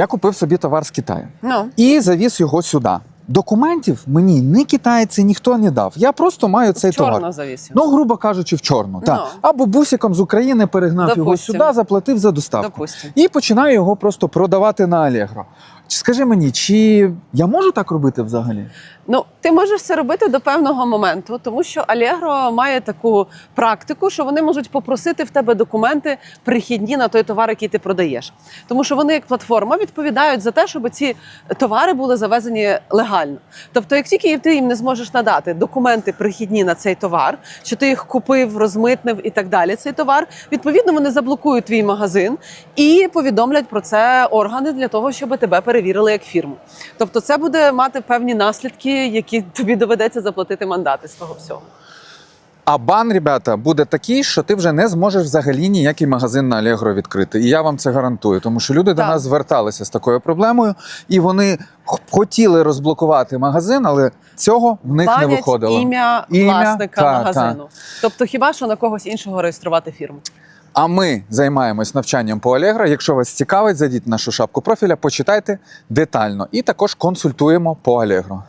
Я купив собі товар з Китаю no. і завіз його сюди. Документів мені ні китайці, ніхто не дав. Я просто маю цей чорно товар. Завісів. Ну, грубо кажучи, в чорну. Так. Ну. Або бусиком з України перегнав його сюди, заплатив за доставку. Допустим. І починаю його просто продавати на Allegro. Скажи мені, чи я можу так робити взагалі? Ну, ти можеш це робити до певного моменту, тому що Allegro має таку практику, що вони можуть попросити в тебе документи прихідні на той товар, який ти продаєш. Тому що вони, як платформа, відповідають за те, щоб ці товари були завезені легально. Тобто, як тільки ти їм не зможеш надати документи прихідні на цей товар, що ти їх купив, розмитнив і так далі, цей товар, відповідно, вони заблокують твій магазин і повідомлять про це органи для того, щоб тебе перевірили як фірму. Тобто, це буде мати певні наслідки, які тобі доведеться заплатити мандати з того всього. А бан, ребята, буде такий, що ти вже не зможеш взагалі ніякий магазин на Allegro відкрити. І я вам це гарантую, тому що люди до нас зверталися з такою проблемою, і вони хотіли розблокувати магазин, але цього в них не виходило. ім'я, Ім'я, власника так, магазину. Тобто, хіба що на когось іншого реєструвати фірму? А ми займаємось навчанням по Allegro. Якщо вас цікавить, зайдіть в нашу шапку профіля, почитайте детально і також консультуємо по Allegro.